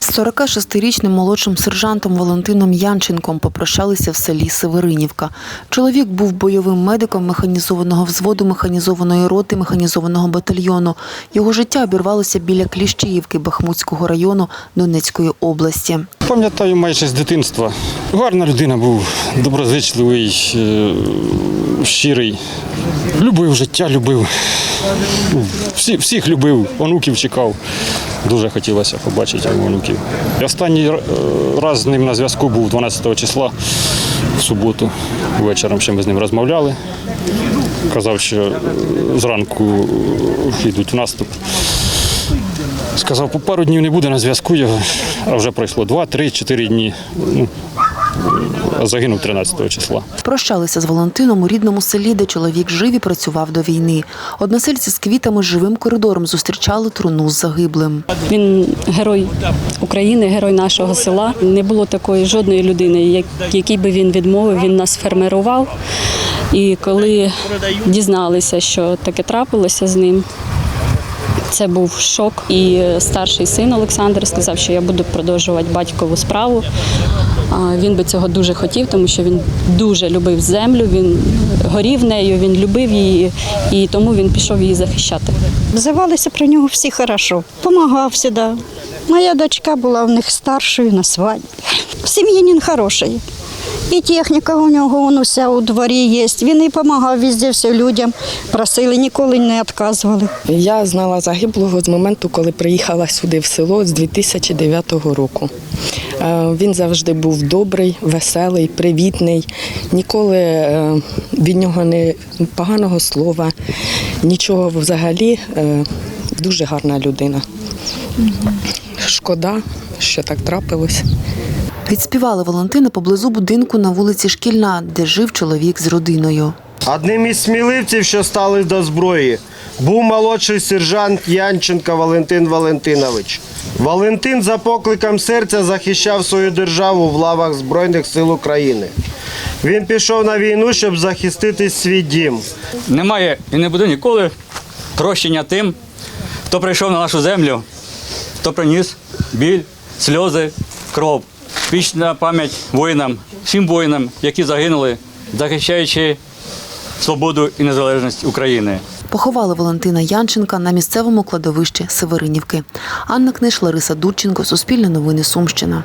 З 46-річним молодшим сержантом Валентином Янченком попрощалися в селі Северинівка. Чоловік був бойовим медиком механізованого взводу, механізованої роти, механізованого батальйону. Його життя обірвалося біля Кліщіївки Бахмутського району Донецької області. Пам'ятаю майже з дитинства. Гарна людина був, доброзичливий, е, щирий. Любив життя, любив. Всі, всіх любив, онуків чекав. Дуже хотілося побачити онуків. Останній е, раз з ним на зв'язку був 12 числа в суботу. Вечором ще ми з ним розмовляли. Казав, що е, зранку е, йдуть в наступ. Сказав, по пару днів не буде на зв'язку його, а вже пройшло 2, 3, 4 дні. Ну, загинув 13 числа. Прощалися з Валентином у рідному селі, де чоловік жив і працював до війни. Односельці з квітами живим коридором зустрічали труну з загиблим. Він герой України, герой нашого села. Не було такої жодної людини, як- якій би він відмовив. Він нас формирував. І коли дізналися, що таке трапилося з ним, це був шок. І старший син Олександр сказав, що я буду продовжувати батькову справу. Він би цього дуже хотів, тому що він дуже любив землю, він горів нею, він любив її, і тому він пішов її захищати. Взивалися про нього всі хорошо. Помагав завжди. Моя дочка була в них старшою на свадьбі. Сім'янин хороший. І техніка у нього он уся у дворі є. Він і допомагав везде все людям. Просили, ніколи не відказували. Я знала загиблого з моменту, коли приїхала сюди в село з 2009 року. Е, Він завжди був добрий, веселий, привітний. Ніколи е, від нього не поганого слова, нічого взагалі. Е, Дуже гарна людина. Шкода, що так трапилось. Відспівали Валентина поблизу будинку на вулиці Шкільна, де жив чоловік з родиною. Одним із сміливців, що стали до зброї, був молодший сержант Янченко Валентин Валентинович. Валентин за покликом серця захищав свою державу в лавах Збройних сил України. Він пішов на війну, щоб захистити свій дім. Немає і не буде ніколи прощення тим, хто прийшов на нашу землю, хто приніс біль, сльози, кров. Вічна пам'ять воїнам, всім воїнам, які загинули, захищаючи свободу і незалежність України. Поховали Валентина Янченка на місцевому кладовищі Северинівки. Анна Книж, Лариса Дурченко, Суспільне новини Сумщина.